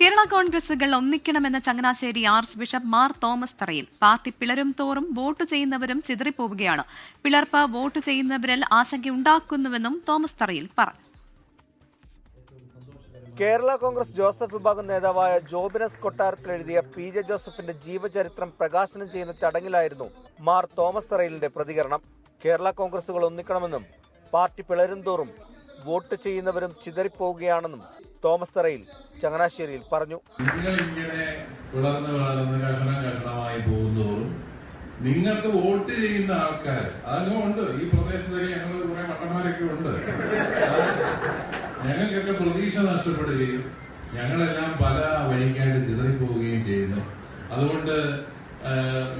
കേരള കോൺഗ്രസുകൾ ഒന്നിക്കണമെന്ന Changanassery archbishop Mar Thomas Tharayil party പിളരും തോറും vote ചെയ്യുന്നവരും ചിതറിപ്പോവുകയാണ്. പിളർപ്പ് വോട്ട് ചെയ്യുന്നവരിൽ ആശങ്കയുണ്ടാക്കുന്നുവെന്നും തോമസ് തറയിൽ പറഞ്ഞു. കേരള കോൺഗ്രസ് ജോസഫ് വിഭാഗം നേതാവായ ജോബിനസ് കൊട്ടാരത്തിൽ എഴുതിയ പി ജെ ജോസഫിന്റെ ജീവചരിത്രം പ്രകാശനം ചെയ്യുന്ന ചടങ്ങിലായിരുന്നു മാർ തോമസ് തറയിലിന്റെ പ്രതികരണം. കേരള കോൺഗ്രസുകൾ ഒന്നിക്കണമെന്നും പാർട്ടി പിളരും തോറും വോട്ട് ചെയ്യുന്നവരും ചിതറിപ്പോവുകയാണെന്നും തോമസ് തറയിൽ ചങ്ങനാശ്ശേരിയിൽ പറഞ്ഞു. നിങ്ങൾക്ക് വോട്ട് ചെയ്യുന്ന ആൾക്കാർ അതിനും ഉണ്ട്. ഈ പ്രദേശത്തൊക്കെ ഞങ്ങൾ കുറെ മട്ടന്മാരൊക്കെ ഉണ്ട്. ഞങ്ങൾക്കൊക്കെ പ്രതീക്ഷ നഷ്ടപ്പെടുകയും ഞങ്ങളെല്ലാം പല വഴിക്കായിട്ട് ചിതറിപ്പോവുകയും ചെയ്യുന്നു. അതുകൊണ്ട്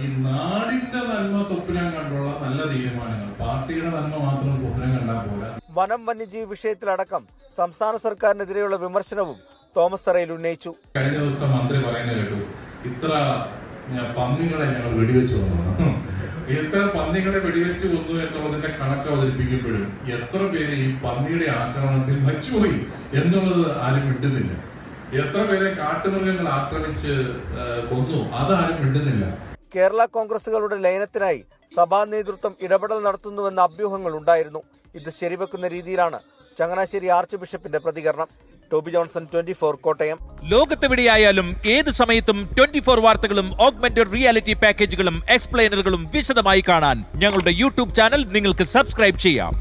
ഈ നാടിന്റെ നന്മ സ്വപ്നം കണ്ടുള്ള നല്ല തീരുമാനങ്ങൾ. പാർട്ടിയുടെ നന്മ മാത്രം സ്വപ്നം കണ്ടാൽ പോരാ. വനം വന്യജീവി വിഷയത്തിലടക്കം സംസ്ഥാന സർക്കാരിനെതിരെയുള്ള വിമർശനവും തോമസ് തറയിൽ ഉന്നയിച്ചു. കഴിഞ്ഞ ദിവസം മന്ത്രി പറയുന്നത് കേട്ടു ഇത്ര പന്നികളെ ഞങ്ങൾ വെടിവെച്ചു വന്നു. എത്ര പന്നികളെ വെടിവെച്ച് കൊന്നു എന്നുള്ളതിന്റെ കണക്ക് അവതരിപ്പിക്കപ്പെടും എത്ര പേര് ഈ പന്നിയുടെ ആക്രമണത്തിൽ മരിച്ചുപോയി എന്നുള്ളത് ആരും മിണ്ടുന്നില്ല. എത്ര പേരെ കാട്ടുമൃഗങ്ങൾ ആക്രമിച്ച് കൊന്നു അതാരും മിണ്ടുന്നില്ല. കേരള കോൺഗ്രസുകളുടെ ലയനത്തിനായി സഭാ നേതൃത്വം ഇടപെടൽ നടത്തുന്നുവെന്ന അഭ്യൂഹങ്ങൾ ഉണ്ടായിരുന്നു ഇത് ശരിവെക്കുന്ന രീതിയിലാണ് ചങ്ങനാശ്ശേരി ആർച്ച് ബിഷപ്പിന്റെ പ്രതികരണം. Toby Johnson twenty four Kottayam. ലോകത്തെവിടെയായാലും ഏത് സമയത്തും ട്വന്റി ഫോർ വാർത്തകളും ഓഗ്മെന്റഡ് റിയാലിറ്റി പാക്കേജുകളും എക്സ്പ്ലെയിനറുകളും വിശദമായി കാണാൻ ഞങ്ങളുടെ യൂട്യൂബ് ചാനൽ നിങ്ങൾക്ക് സബ്സ്ക്രൈബ് ചെയ്യാം.